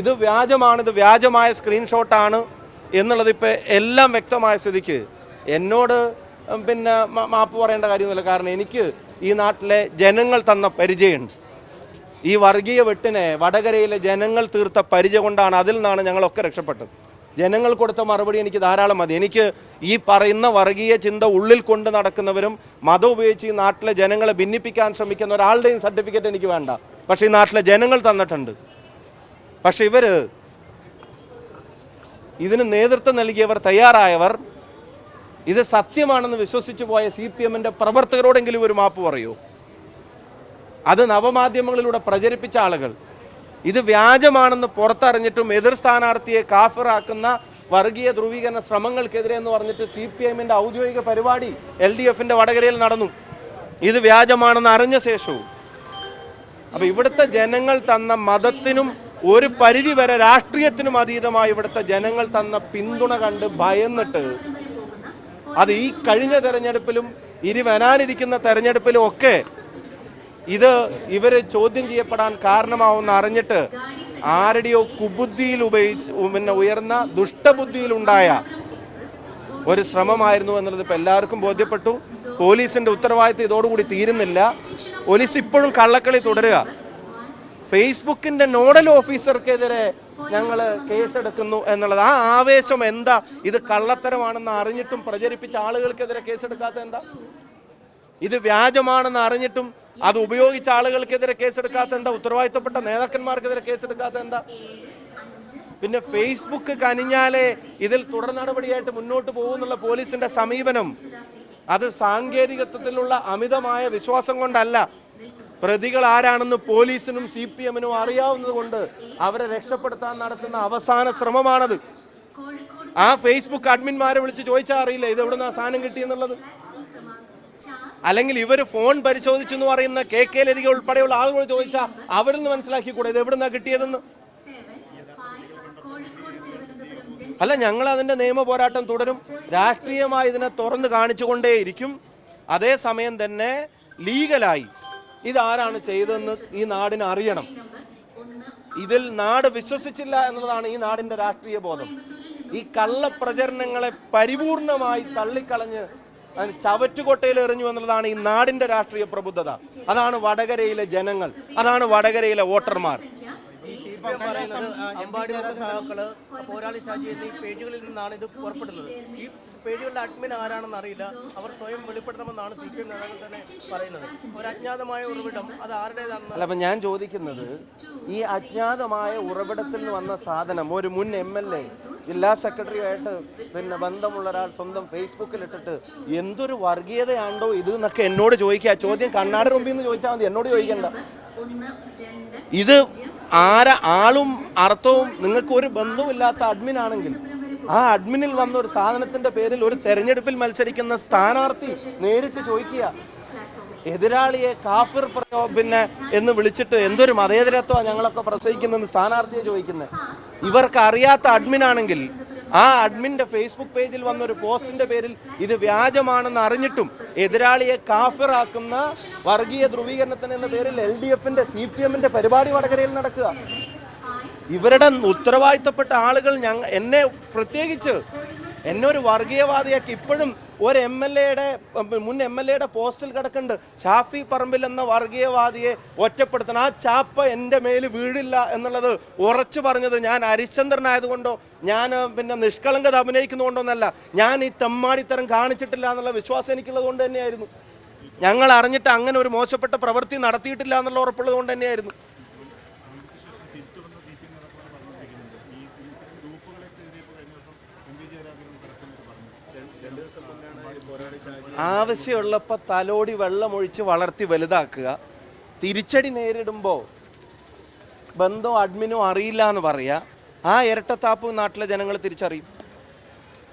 ഇത് വ്യാജമാണ് ഇത് വ്യാജമായ സ്ക്രീൻഷോട്ടാണ് എന്നുള്ളത് ഇപ്പോൾ എല്ലാം വ്യക്തമായ സ്ഥിതിക്ക്. എന്നോട് പിന്നെ മാപ്പ് പറയേണ്ട കാര്യമൊന്നുമില്ല. കാരണം എനിക്ക് ഈ നാട്ടിലെ ജനങ്ങൾ തന്ന പരിചയമുണ്ട്. ഈ വർഗീയ വെട്ടിനെ വടകരയിലെ ജനങ്ങൾ തീർത്ത പരിചയം കൊണ്ടാണ് അതിൽ നിന്നാണ് ഞങ്ങളൊക്കെ രക്ഷപ്പെട്ടത്. ജനങ്ങൾ കൊടുത്ത മറുപടി എനിക്ക് ധാരാളം മതി. എനിക്ക് ഈ പറയുന്ന വർഗീയ ചിന്ത ഉള്ളിൽ കൊണ്ട് നടക്കുന്നവരും മതം ഉപയോഗിച്ച് ഈ നാട്ടിലെ ജനങ്ങളെ ഭിന്നിപ്പിക്കാൻ ശ്രമിക്കുന്ന ഒരാളുടെയും സർട്ടിഫിക്കറ്റ് എനിക്ക് വേണ്ട. പക്ഷേ ഈ നാട്ടിലെ ജനങ്ങൾ തന്നിട്ടുണ്ട്. പക്ഷെ ഇവർ ഇതിന് നേതൃത്വം നൽകിയവർ തയ്യാറായവർ. ഇത് സത്യമാണെന്ന് വിശ്വസിച്ചു പോയ സി പി എമ്മിന്റെ പ്രവർത്തകരോടെങ്കിലും ഒരു മാപ്പ് പറയൂ. അത് നവമാധ്യമങ്ങളിലൂടെ പ്രചരിപ്പിച്ച ആളുകൾ. ഇത് വ്യാജമാണെന്ന് പുറത്തറിഞ്ഞിട്ടും എതിർ സ്ഥാനാർത്ഥിയെ കാഫിറാക്കുന്ന വർഗീയ ധ്രുവീകരണ ശ്രമങ്ങൾക്കെതിരെ എന്ന് പറഞ്ഞിട്ട് സി പി എമ്മിന്റെ ഔദ്യോഗിക പരിപാടി എൽ ഡി എഫിന്റെ വടകരയിൽ നടന്നു. ഇത് വ്യാജമാണെന്ന് അറിഞ്ഞ ശേഷവും. അപ്പോൾ ഇവിടുത്തെ ജനങ്ങൾ തന്ന മതത്തിനും ഒരു പരിധി വരെ രാഷ്ട്രീയത്തിനും അതീതമായി ഇവിടുത്തെ ജനങ്ങൾ തന്ന പിന്തുണ കണ്ട് ഭയന്നിട്ട് അത് ഈ കഴിഞ്ഞ തെരഞ്ഞെടുപ്പിലും ഇനി വരാനിരിക്കുന്ന തെരഞ്ഞെടുപ്പിലും ഒക്കെ ഇത് ഇവർ ചോദ്യം ചെയ്യപ്പെടാൻ കാരണമാവുന്ന അറിഞ്ഞിട്ട് ആരുടെയോ കുബുദ്ധിയിൽ ഉപയോഗിച്ച് പിന്നെ ഉയർന്ന ദുഷ്ടബുദ്ധിയിലുണ്ടായ ഒരു ശ്രമമായിരുന്നു എന്നുള്ളത് ഇപ്പോൾ എല്ലാവർക്കും ബോധ്യപ്പെട്ടു. പോലീസിന്റെ ഉത്തരവാദിത്തം ഇതോടുകൂടി തീരുന്നില്ല. പോലീസ് ഇപ്പോഴും കള്ളക്കളി തുടരുക. ഫേസ്ബുക്കിന്റെ നോഡൽ ഓഫീസർക്കെതിരെ ഞങ്ങൾ കേസെടുക്കുന്നു എന്നുള്ളത്. ആ ആവേശം എന്താ? ഇത് കള്ളത്തരമാണെന്ന് അറിഞ്ഞിട്ടും പ്രചരിപ്പിച്ച ആളുകൾക്കെതിരെ കേസെടുക്കാത്ത എന്താ? ഇത് വ്യാജമാണെന്ന് അറിഞ്ഞിട്ടും അത് ഉപയോഗിച്ച ആളുകൾക്കെതിരെ കേസെടുക്കാത്ത എന്താ? ഉത്തരവാദിത്തപ്പെട്ട നേതാക്കന്മാർക്കെതിരെ കേസെടുക്കാത്ത എന്താ? പിന്നെ ഫേസ്ബുക്ക് കനിഞ്ഞാലേ ഇതിൽ തുടർ നടപടിയായിട്ട് മുന്നോട്ട് പോകുന്നുള്ള പോലീസിന്റെ സമീപനം അത് സാങ്കേതികത്വത്തിലുള്ള അമിതമായ വിശ്വാസം കൊണ്ടല്ല. പ്രതികൾ ആരാണെന്ന് പോലീസിനും സി പി എമ്മിനും അറിയാവുന്നത് കൊണ്ട് അവരെ രക്ഷപ്പെടുത്താൻ നടത്തുന്ന അവസാന ശ്രമമാണത്. ആ ഫേസ്ബുക്ക് അഡ്മിന്മാരെ വിളിച്ച് ചോദിച്ചാൽ അറിയില്ല ഇത് എവിടുന്ന സാധനം കിട്ടിയെന്നുള്ളത്? അല്ലെങ്കിൽ ഇവർ ഫോൺ പരിശോധിച്ചു എന്ന് പറയുന്ന കെ കെ ലതിക ഉൾപ്പെടെയുള്ള ആളുകൾ ചോദിച്ചാൽ അവരിൽ നിന്ന് മനസ്സിലാക്കിക്കൂടെ ഇത് എവിടുന്നാ കിട്ടിയതെന്ന്? അല്ല ഞങ്ങൾ അതിന്റെ നിയമ പോരാട്ടം തുടരും. രാഷ്ട്രീയമായി ഇതിനെ തുറന്ന് കാണിച്ചുകൊണ്ടേയിരിക്കും. അതേസമയം തന്നെ ലീഗലായി ഇതാരാണ് ചെയ്തതെന്ന് ഈ നാടിന് അറിയണം. ഇതിൽ നാട് വിശ്വസിച്ചില്ല എന്നുള്ളതാണ് ഈ നാടിന്റെ രാഷ്ട്രീയ ബോധം. ഈ കള്ളപ്രചരണങ്ങളെ പരിപൂർണമായി തള്ളിക്കളഞ്ഞ് അതിന് ചവറ്റുകൊട്ടയിൽ എറിഞ്ഞു എന്നുള്ളതാണ് ഈ നാടിന്റെ രാഷ്ട്രീയ പ്രബുദ്ധത. അതാണ് വടകരയിലെ ജനങ്ങൾ അതാണ് വടകരയിലെ വോട്ടർമാർ ഈ സി പി എം പറയുന്നത് അമ്പാടി സഹാക്കൾ പോരാളി ഷാജി എന്നീ പേജുകളിൽ നിന്നാണ് ഇത് പുറപ്പെടുന്നത്. ഈ പേജുകളുടെ അഡ്മിൻ ആരാണെന്ന് അറിയില്ല. അവർ സ്വയം വെളിപ്പെടുത്തണമെന്നാണ് സി പി എം നേതാക്കൾ തന്നെ പറയുന്നത്. ഒരു അജ്ഞാതമായ ഉറവിടം അത് ആരുടേതാണെന്ന് അല്ല അപ്പം ഞാൻ ചോദിക്കുന്നത് ഈ അജ്ഞാതമായ ഉറവിടത്തിൽ നിന്ന് വന്ന സാധനം ഒരു മുൻ എം എൽ എ ജില്ലാ സെക്രട്ടറിയായിട്ട് പിന്നെ ബന്ധമുള്ള ഒരാൾ സ്വന്തം ഫേസ്ബുക്കിൽ ഇട്ടിട്ട് എന്തൊരു വർഗീയതയാണ്ടോ ഇത് എന്നൊക്കെ എന്നോട് ചോദിക്കുക. ചോദ്യം കണ്ണാടി മുമ്പിൽ നിന്ന് ചോദിച്ചാൽ മതി. എന്നോട് ചോദിക്കണ്ട. ഇത് ആര ആളും അർത്ഥവും നിങ്ങൾക്ക് ഒരു ബന്ധവുമില്ലാത്ത അഡ്മിൻ ആണെങ്കിൽ ആ അഡ്മിനിൽ വന്ന ഒരു സാധനത്തിന്റെ പേരിൽ ഒരു തെരഞ്ഞെടുപ്പിൽ മത്സരിക്കുന്ന സ്ഥാനാർത്ഥി നേരിട്ട് ചോദിക്കുക എതിരാളിയെ കാഫിർ പ്രയോ പിന്നെ എന്ന് വിളിച്ചിട്ട് എന്തൊരു മതേതരത്വമാണ് ഞങ്ങളൊക്കെ പ്രസവിക്കുന്നതെന്ന് സ്ഥാനാർത്ഥിയെ ചോദിക്കുന്നത്. ഇവർക്ക് അറിയാത്ത അഡ്മിൻ ആണെങ്കിൽ ആ അഡ്മിന്റെ ഫേസ്ബുക്ക് പേജിൽ വന്ന ഒരു പോസ്റ്റിന്റെ പേരിൽ ഇത് വ്യാജമാണെന്ന് അറിഞ്ഞിട്ടും എതിരാളിയെ കാഫിറാക്കുന്ന വർഗീയ ധ്രുവീകരണത്തിന് എന്ന പേരിൽ എൽ ഡി എഫിന്റെ സി പി എമ്മിന്റെ പരിപാടി വടകരയിൽ നടക്കുക. ഇവരുടെ ഉത്തരവാദിത്തപ്പെട്ട ആളുകൾ ഞങ്ങൾ എന്നെ പ്രത്യേകിച്ച് എന്നെ ഒരു വർഗീയവാദിയാക്കി ഇപ്പോഴും ഒരു എം എൽ എയുടെ മുൻ എം എൽ എയുടെ പോസ്റ്റിൽ കിടക്കുന്നുണ്ട്. ഷാഫി പറമ്പിൽ എന്ന വർഗീയവാദിയെ ഒറ്റപ്പെടുത്തണം. ആ ചാപ്പ എന്റെ മേൽ വീഴില്ല എന്നുള്ളത് ഉറച്ചു പറഞ്ഞത് ഞാൻ ഹരിശ്ചന്ദ്രനായതുകൊണ്ടോ ഞാൻ പിന്നെ നിഷ്കളങ്കത അഭിനയിക്കുന്നതുകൊണ്ടൊന്നല്ല. ഞാൻ ഈ തെമ്മാടിത്തരം കാണിച്ചിട്ടില്ല എന്നുള്ള വിശ്വാസം എനിക്കുള്ളത് കൊണ്ട് തന്നെയായിരുന്നു. ഞങ്ങൾ അറിഞ്ഞിട്ട് അങ്ങനെ ഒരു മോശപ്പെട്ട പ്രവൃത്തി നടത്തിയിട്ടില്ല എന്നുള്ള ഉറപ്പുള്ളത് കൊണ്ട് തന്നെയായിരുന്നു. ആവശ്യമുള്ളപ്പോൾ തലോടി വെള്ളമൊഴിച്ച് വളർത്തി വലുതാക്കുക. തിരിച്ചടി നേരിടുമ്പോൾ ബന്ധോ അഡ്മിനോ അറിയില്ല എന്ന് പറയുക ആ ഇരട്ടത്താപ്പ് നാട്ടിലെ ജനങ്ങൾ തിരിച്ചറിയും.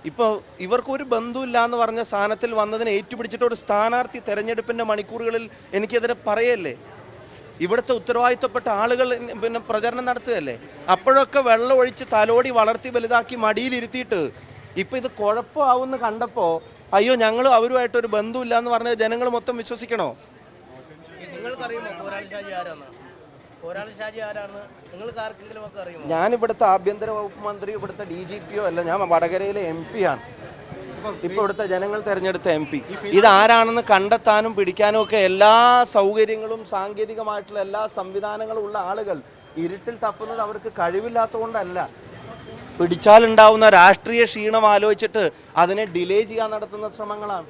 ഇപ്പോൾ ഇവർക്കൊരു ബന്ധുവില്ല എന്ന് പറഞ്ഞ സ്ഥാനത്തിൽ വന്നതിനെ ഏറ്റുപിടിച്ചിട്ട് ഒരു സ്ഥാനാർത്ഥി തെരഞ്ഞെടുപ്പിന്റെ മണിക്കൂറുകളിൽ എനിക്കെതിരെ പറയല്ലേ? ഇവിടുത്തെ ഉത്തരവാദിത്തപ്പെട്ട ആളുകൾ പിന്നെ പ്രചരണം നടത്തുകയല്ലേ? അപ്പോഴൊക്കെ വെള്ളം ഒഴിച്ച് തലോടി വളർത്തി വലുതാക്കി മടിയിലിരുത്തിയിട്ട് ഇപ്പം ഇത് കുഴപ്പമാവുമെന്ന് കണ്ടപ്പോൾ അയ്യോ ഞങ്ങൾ അവരുമായിട്ടൊരു ബന്ധമില്ല എന്ന് പറഞ്ഞ ജനങ്ങൾ മൊത്തം വിശ്വസിക്കണോ? ഞാൻ ഇവിടുത്തെ ആഭ്യന്തര വകുപ്പ് മന്ത്രി ഇവിടുത്തെ ഡി ജി പിയോ അല്ല ഞാൻ വടകരയിലെ എം പി ആണ്. ഇപ്പൊ ഇവിടുത്തെ ജനങ്ങൾ തെരഞ്ഞെടുത്ത എം പി. ഇതാരാണെന്ന് കണ്ടെത്താനും പിടിക്കാനും ഒക്കെ എല്ലാ സൗകര്യങ്ങളും സാങ്കേതികമായിട്ടുള്ള എല്ലാ സംവിധാനങ്ങളും ഉള്ള ആളുകൾ ഇരുട്ടിൽ തപ്പുന്നത് അവർക്ക് കഴിവില്ലാത്തതുകൊണ്ടല്ല. പിടിച്ചാലുണ്ടാവുന്ന രാഷ്ട്രീയ ക്ഷീണം ആലോചിച്ചിട്ട് അതിനെ ഡിലേ ചെയ്യാൻ നടത്തുന്ന ശ്രമങ്ങളാണ്.